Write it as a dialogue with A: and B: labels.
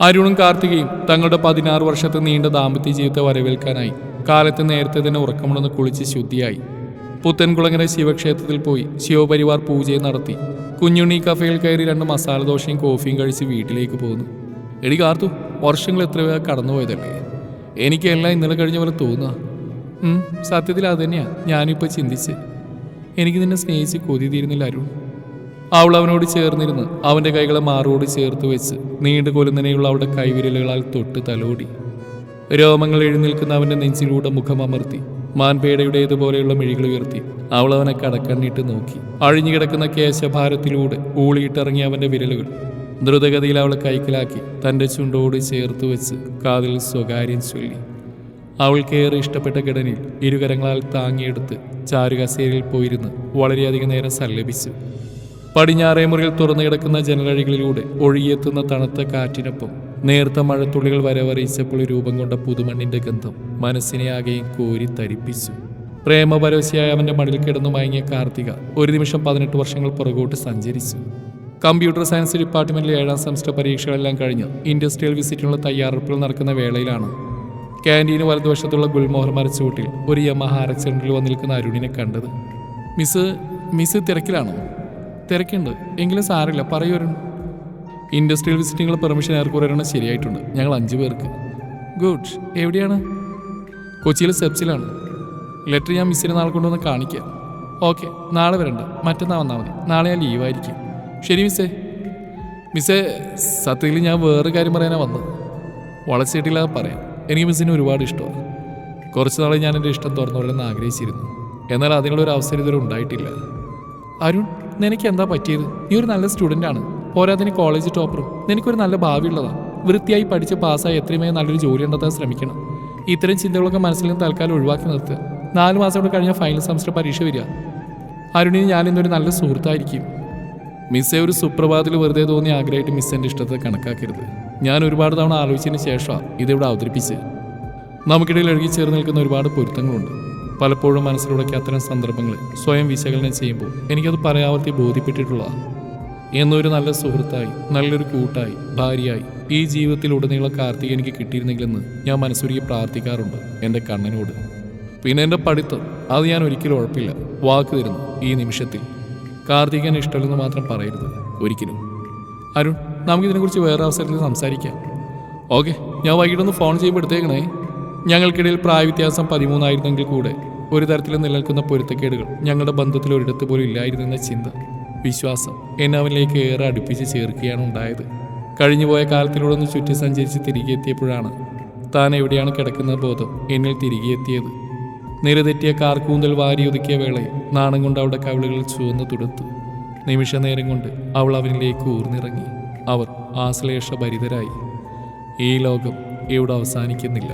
A: അരുണും കാർത്തികയും തങ്ങളുടെ പതിനാറ് വർഷത്തെ നീണ്ട ദാമ്പത്യ ജീവിതത്തെ വരവേൽക്കാനായി കാലത്ത് നേരത്തെ തന്നെ ഉറക്കമുണ്ടെന്ന് കുളിച്ച് ശുദ്ധിയായി. പുത്തൻകുളങ്ങര ശിവക്ഷേത്രത്തിൽ പോയി ശിവപരിവാർ പൂജയും നടത്തി. കുഞ്ഞുണ്ണി കഫേയിൽ കയറി രണ്ട് മസാല ദോശയും കോഫിയും കഴിച്ച് വീട്ടിലേക്ക് പോകുന്നു എടി കാർത്തു വർഷങ്ങൾ എത്ര വേഗം കടന്നുപോയതല്ലേ എനിക്കെല്ലാം ഇന്നലെ കഴിഞ്ഞ പോലെ തോന്നുക സത്യത്തിൽ അത് തന്നെയാ ഞാനിപ്പോൾ ചിന്തിച്ച്. എനിക്ക് നിന്നെ സ്നേഹിച്ച് കൊതി തീരുന്നില്ല അരുൺ. അവൾ അവനോട് ചേർന്നിരുന്ന്. അവന്റെ കൈകളെ മാറോട് ചേർത്ത് വെച്ച് നീണ്ടു കൊലുന്നനെയുള്ള അവളുടെ കൈവിരലുകളാൽ തൊട്ട് തലോടി. രോമങ്ങൾ എഴുന്നേൽക്കുന്ന അവന്റെ നെഞ്ചിലൂടെ മുഖം മുഖമമർത്തി മാൻപേടയുടേതുപോലെയുള്ള മിഴികൾ ഉയർത്തി. അവൾ അവനെ കടക്കണ്ണിട്ട് നോക്കി. അഴിഞ്ഞുകിടക്കുന്ന കേശഭാരത്തിലൂടെ ഊളിയിട്ടിറങ്ങിയ അവന്റെ വിരലുകൾ ദ്രുതഗതിയിൽ അവളെ കൈക്കലാക്കി തന്റെ ചുണ്ടോട് ചേർത്ത് വെച്ച് കാതിൽ സ്വകാര്യം ചൊല്ലി. അവൾക്കേറെ ഇഷ്ടപ്പെട്ട ഘടനയിൽ ഇരുകരങ്ങളാൽ താങ്ങിയെടുത്ത് ചാരുകസേരയിൽ പോയിരുന്ന് വളരെയധികം നേരം സല്ലപിച്ചു. പടിഞ്ഞാറേ മുറിയിൽ തുറന്നു കിടക്കുന്ന ജനലഴികളിലൂടെ ഒഴുകിയെത്തുന്ന തണുത്ത കാറ്റിനൊപ്പം നേർത്ത മഴത്തുള്ളികൾ വരവറിയിച്ചപ്പോൾ രൂപം കൊണ്ട പുതുമണ്ണിന്റെ ഗന്ധം മനസ്സിനെ ആകെയും കോരി തരിപ്പിച്ചു. പ്രേമപരവശയായ അവന്റെ മടിൽ കിടന്നു മയങ്ങിയ കാർത്തിക ഒരു നിമിഷം പതിനെട്ട് വർഷങ്ങൾ പുറകോട്ട് സഞ്ചരിച്ചു. കമ്പ്യൂട്ടർ സയൻസ് ഡിപ്പാർട്ട്മെന്റിലെ ഏഴാം സെമസ്റ്റർ പരീക്ഷകളെല്ലാം കഴിഞ്ഞ് ഇൻഡസ്ട്രിയൽ വിസിറ്റിനുള്ള തയ്യാറെടുപ്പുകൾ നടക്കുന്ന വേളയിലാണ്. ക്യാന്റീന് വലതുവശത്തുള്ള ഗുൽമോഹർ മരച്ചുവട്ടിൽ ഒരു യമഹ ആക്സിഡന്റിൽ വന്ന് നിൽക്കുന്ന അരുണിനെ കണ്ടത്. മിസ് മിസ് തിരക്കിലാണോ? തിരക്കുണ്ട്. എങ്കിലും സാറില്ല പറയൂ അരുൺ. ഇൻഡസ്ട്രിയൽ വിസിറ്റിംഗുള്ള പെർമിഷൻ ഏർക്കുറരണം ശരിയായിട്ടുണ്ട്. ഞങ്ങൾ അഞ്ച് പേർക്ക്. ഗുഡ് എവിടെയാണ്? കൊച്ചിയിലെ സെപ്സിലാണ്. ലെറ്റർ ഞാൻ മിസ്സിനെ നാളെ കൊണ്ടുവന്ന് കാണിക്കാം. ഓക്കെ നാളെ വരണ്ട. മറ്റന്നാൾ വന്നാൽ മതി. നാളെ ഞാൻ ലീവായിരിക്കും ശരി മിസ്സേ മിസ്സേ സത്യത്തിൽ ഞാൻ വേറൊരു കാര്യം പറയാനാണ് വന്നത്. വളച്ചിട്ടില്ലാതെ പറയാം. എനിക്ക് മിസ്സിനെ ഒരുപാട് ഇഷ്ടമാണ്. കുറച്ച് നാളെ ഞാൻ എന്റെ ഇഷ്ടം തുറന്നു വരണമെന്ന് ആഗ്രഹിച്ചിരുന്നു. എന്നാൽ അതിനുള്ളൊരു അവസരം ഇതുവരെ ഉണ്ടായിട്ടില്ല. അരുൺ നിനക്ക് എന്താ പറ്റിയത്? നീ ഒരു നല്ല സ്റ്റുഡന്റ് ആണ്. പോരാതിന് കോളേജ് ടോപ്പറും നിനക്കൊരു നല്ല ഭാവി ഉള്ളതാണ് വൃത്തിയായി പഠിച്ച് പാസ്സായി എത്രയും വേഗം നല്ലൊരു ജോലി ഉണ്ടെത്താൻ ശ്രമിക്കണം. ഇത്തരം ചിന്തകളൊക്കെ മനസ്സിൽ നിന്ന് തൽക്കാലം ഒഴിവാക്കി നിർത്തുക. നാല് മാസം കൂടെ കഴിഞ്ഞാൽ ഫൈനൽ സെമസ്റ്റർ പരീക്ഷ വരിക. അരുണിന് ഞാൻ ഇന്നൊരു നല്ല സുഹൃത്തായിരിക്കും. മിസ്സേ ഒരു സുപ്രഭാതത്തിൽ വെറുതെ തോന്നിയ ആഗ്രഹമായിട്ട് മിസ് എന്റെ ഇഷ്ടത്തെ കണക്കാക്കരുത്. ഞാൻ ഒരുപാട് തവണ ആലോചിച്ചതിന് ശേഷമാണ് ഇതിവിടെ അവതരിപ്പിച്ച് നമുക്കിടയിൽ എഴുകി ചേർന്ന് നിൽക്കുന്ന ഒരുപാട് പൊരുത്തങ്ങളുണ്ട്. പലപ്പോഴും മനസ്സിലുടക്കി അത്തരം സന്ദർഭങ്ങൾ സ്വയം വിശകലനം ചെയ്യുമ്പോൾ എനിക്കത് പറയാവർത്തി ബോധ്യപ്പെട്ടിട്ടുള്ളതാണ്. എന്നൊരു നല്ല സുഹൃത്തായി നല്ലൊരു കൂട്ടായി ഭാര്യയായി ഈ ജീവിതത്തിലുടനീളം കാർത്തിക എനിക്ക് കിട്ടിയിരുന്നെങ്കിലെന്ന് ഞാൻ മനസ്സൊരുക്കി പ്രാർത്ഥിക്കാറുണ്ട് എന്റെ കണ്ണനോട്. പിന്നെ എന്റെ പഠിത്തം അത് ഞാൻ ഒരിക്കലും ഉഴപ്പില്ല. വാക്ക് തരുന്നു ഈ നിമിഷത്തിൽ. കാർത്തികൻ ഇഷ്ടമല്ലെന്ന് മാത്രം പറയരുത് ഒരിക്കലും. അരുൺ നമുക്കിതിനെക്കുറിച്ച് വേറെ അവസരത്തിൽ സംസാരിക്കാം. ഓക്കെ ഞാൻ വൈകിട്ടൊന്ന് ഫോൺ ചെയ്യുമ്പോൾ എടുത്തേക്കണേ. ഞങ്ങൾക്കിടയിൽ പ്രായവ്യത്യാസം പതിമൂന്നായിരുന്നെങ്കിൽ കൂടെ ഒരു തരത്തിലും നിലനിൽക്കുന്ന പൊരുത്തക്കേടുകൾ ഞങ്ങളുടെ ബന്ധത്തിൽ ഒരിടത്ത് പോലും ഇല്ലായിരുന്നെന്ന ചിന്ത വിശ്വാസം എന്നെ അവനിലേക്ക് ഏറെ അടുപ്പിച്ച് ചേർക്കുകയാണ് ഉണ്ടായത്. കഴിഞ്ഞുപോയ കാലത്തിലൂടെ ഒന്ന് ചുറ്റി സഞ്ചരിച്ച് തിരികെ എത്തിയപ്പോഴാണ് താൻ എവിടെയാണ് കിടക്കുന്ന ബോധം എന്നിൽ തിരികെ എത്തിയത്. നിരതെറ്റിയ കാർക്കൂന്തൽ വാരിയൊതുക്കിയ വേളയിൽ നാണം കൊണ്ട് അവിടെ കവിളുകൾ ചുവന്ന് തുടുത്തു നിമിഷ നേരം കൊണ്ട് അവൾ അവനിലേക്ക് ഊർന്നിറങ്ങി. അവർ ആശ്ലേഷ ഭരിതരായി ഈ ലോകം ഇവിടെ അവസാനിക്കുന്നില്ല.